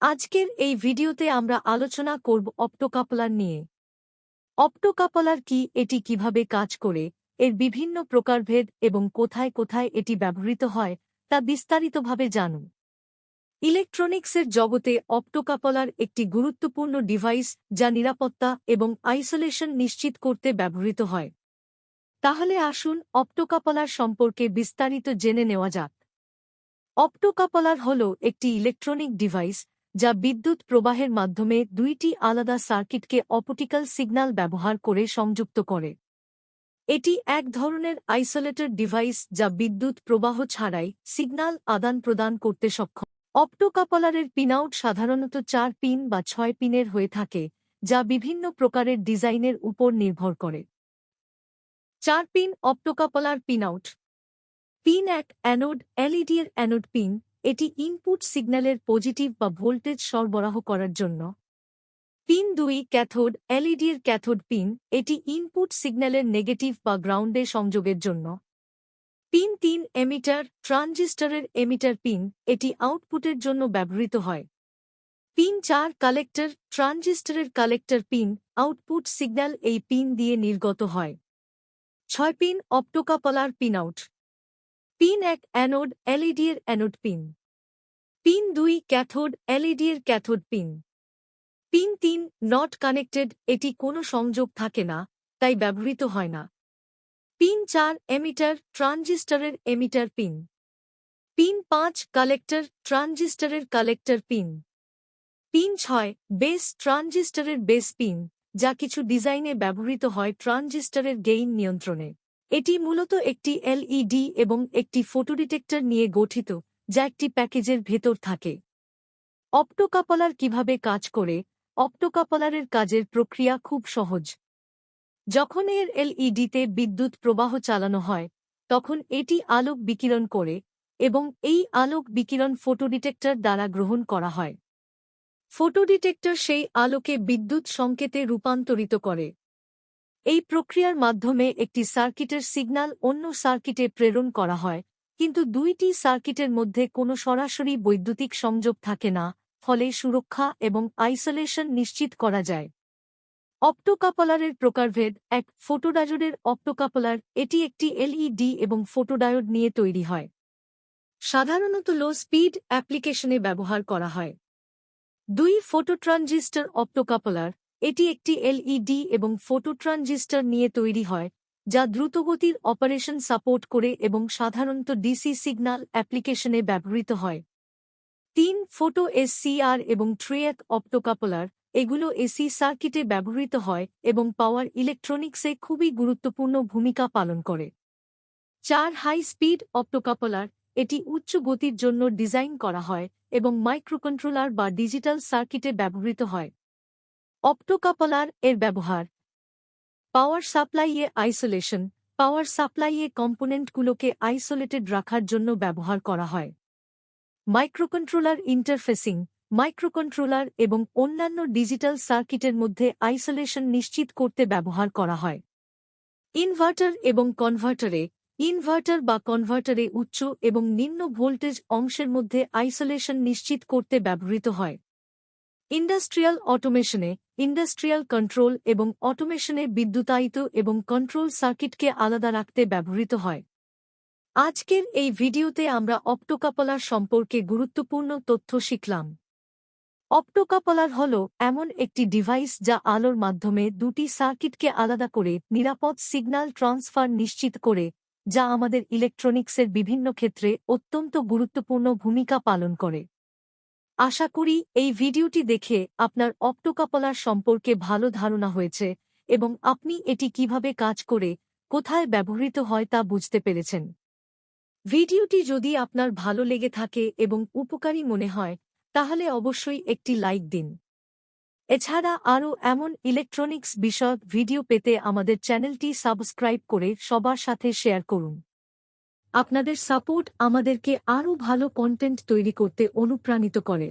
আজকের এই ভিডিওতে আমরা আলোচনা করব অপ্টোকাপলার নিয়ে। অপ্টোকাপলার কি, এটি কীভাবে কাজ করে, এর বিভিন্ন প্রকারভেদ এবং কোথায় কোথায় এটি ব্যবহৃত হয়, তা বিস্তারিতভাবে জানুন। ইলেকট্রনিক্সের জগতে অপ্টোকাপলার একটি গুরুত্বপূর্ণ ডিভাইস যা নিরাপত্তা এবং আইসোলেশন নিশ্চিত করতে ব্যবহৃত হয়। তাহলে আসুন অপ্টোকাপলার সম্পর্কে বিস্তারিত জেনে নেওয়া যাক। অপ্টোকাপলার হল একটি ইলেকট্রনিক ডিভাইস যা বিদ্যুৎ প্রবাহের মাধ্যমে দুইটি আলাদা সার্কিটকে অপটিক্যাল সিগন্যাল ব্যবহার করে সংযুক্ত করে। এটি এক ধরনের আইসোলেটেড ডিভাইস যা বিদ্যুৎ প্রবাহ ছাড়াই সিগন্যাল আদান প্রদান করতে সক্ষম। অপ্টোকাপলারের পিনআউট সাধারণত চার পিন বা ছয় পিনের হয়ে থাকে, যা বিভিন্ন প্রকারের ডিজাইনের উপর নির্ভর করে। চার পিন অপ্টোকাপলার পিনআউট। পিন এক অ্যানোড, এলইডি এর অ্যানোড পিন এটি ইনপুট সিগন্যালের পজিটিভ বা ভোল্টেজ সরবরাহ করার জন্য। পিন দুই ক্যাথোড এলইডি এর ক্যাথোড পিন এটি ইনপুট সিগন্যালের নেগেটিভ বা গ্রাউন্ডে সংযোগের জন্য। পিন তিন এমিটার ট্রানজিস্টরের এমিটার পিন এটি আউটপুটের জন্য ব্যবহৃত হয়। পিন চার কালেক্টর ট্রানজিস্টরের কালেক্টর পিন আউটপুট সিগন্যাল এই পিন দিয়ে নির্গত হয়। ছয় pin optocoupler pin out pin এক অ্যানোড এলইডি এর অ্যানোড পিন। পিন দুই ক্যাথোড এলইডি এর ক্যাথোড পিন। পিন তিন নট কানেক্টেড, এটি কোনো সংযোগ থাকে না, তাই ব্যবহৃত হয় না। পিন চার এমিটার ট্রানজিস্টরের এমিটার পিন। পিন পাঁচ কালেক্টর ট্রানজিস্টরের কালেক্টর পিন। পিন ছয় বেস ট্রানজিস্টরের বেস পিন, যা কিছু ডিজাইনে ব্যবহৃত হয় ট্রানজিস্টরের গেইন নিয়ন্ত্রণে। এটি মূলত একটি এলইডি এবং একটি ফটোডিটেক্টর নিয়ে গঠিত, যা একটি প্যাকেজের ভেতর থাকে। অপ্টোকাপলার কীভাবে কাজ করে? অপ্টোকাপলারের কাজের প্রক্রিয়া খুব সহজ। যখন এর এলইডিতে বিদ্যুৎ প্রবাহ চালানো হয়, তখন এটি আলোক বিকিরণ করে এবং এই আলোক বিকিরণ ফটোডিটেক্টর দ্বারা গ্রহণ করা হয়। ফটোডিটেক্টর সেই আলোকে বিদ্যুৎ সংকেতে রূপান্তরিত করে। এই প্রক্রিয়ার মাধ্যমে একটি সার্কিটের সিগন্যাল অন্য সার্কিটে প্রেরণ করা হয়, কিন্তু দুইটি সার্কিটের মধ্যে কোনো সরাসরি বৈদ্যুতিক সংযোগ থাকে না, ফলে সুরক্ষা এবং আইসোলেশন নিশ্চিত করা যায়। অপ্টোকাপলারের প্রকারভেদ, এক ফটোডায়োডের অপ্টোকাপলার, এটি একটি এলইডি এবং ফটোডায়োড নিয়ে তৈরি হয়। সাধারণত লো স্পিড অ্যাপ্লিকেশনে ব্যবহার করা হয়। দুই ফটোট্রানজিস্টার অপ্টোকাপলার এটি একটি এলইডি এবং ফটোট্রানজিস্টার নিয়ে তৈরি হয়, যা দ্রুতগতির অপারেশন সাপোর্ট করে এবং সাধারণত ডিসি সিগন্যাল অ্যাপ্লিকেশনে ব্যবহৃত হয়। তিন ফোটো এসসিআর এবং ট্রিয়াক অপ্টোকাপলার, এগুলো এসি সার্কিটে ব্যবহৃত হয় এবং পাওয়ার ইলেকট্রনিক্সে খুবই গুরুত্বপূর্ণ ভূমিকা পালন করে। চার হাই স্পিড অপ্টোকাপলার, এটি উচ্চ গতির জন্য ডিজাইন করা হয় এবং মাইক্রোকন্ট্রোলার বা ডিজিটাল সার্কিটে ব্যবহৃত হয়। অপ্টোকাপলার এর ব্যবহার। পাওয়ার সাপ্লাইয়ে আইসোলেশন। পাওয়ার সাপ্লাইয়ে কম্পোনেন্টগুলোকে আইসোলেটেড রাখার জন্য ব্যবহার করা হয়। Microcontroller interfacing. মাইক্রোকন্ট্রোলার এবং অন্যান্য ডিজিটাল সার্কিটের মধ্যে আইসোলেশন নিশ্চিত করতে ব্যবহার করা হয়। ইনভার্টার এবং কনভার্টারে। ইনভার্টার বা কনভার্টারে উচ্চ এবং নিম্ন ভোল্টেজ অংশের মধ্যে আইসোলেশন নিশ্চিত করতে ব্যবহৃত হয়। ইন্ডাস্ট্রিয়াল অটোমেশনে ইন্ডাস্ট্রিয়াল কন্ট্রোল এবং অটোমেশনে বিদ্যুতায়িত এবং কন্ট্রোল সার্কিটকে আলাদা রাখতে ব্যবহৃত হয়। আজকের এই ভিডিওতে আমরা অপ্টোকাপলার সম্পর্কে গুরুত্বপূর্ণ তথ্য শিখলাম। অপ্টোকাপলার হল এমন একটি ডিভাইস যা আলোর মাধ্যমে দুটি সার্কিটকে আলাদা করে নিরাপদ সিগন্যাল ট্রান্সফার নিশ্চিত করে, যা আমাদের ইলেকট্রনিক্সের বিভিন্ন ক্ষেত্রে অত্যন্ত গুরুত্বপূর্ণ ভূমিকা পালন করে। আশা করি এই ভিডিওটি দেখে আপনার অপ্টোকাপলার সম্পর্কে ভালো ধারণা হয়েছে এবং আপনি এটি কীভাবে কাজ করে, কোথায় ব্যবহৃত হয় তা বুঝতে পেরেছেন। ভিডিওটি যদি আপনার ভালো লেগে থাকে এবং উপকারী মনে হয়, তাহলে অবশ্যই একটি লাইক দিন। এছাড়া আরও এমন ইলেকট্রনিক্স বিষয়ক ভিডিও পেতে আমাদের চ্যানেলটি সাবস্ক্রাইব করে সবার সাথে শেয়ার করুন। আপনাদের সাপোর্ট আমাদেরকে আরও ভালো কন্টেন্ট তৈরি করতে অনুপ্রাণিত করে।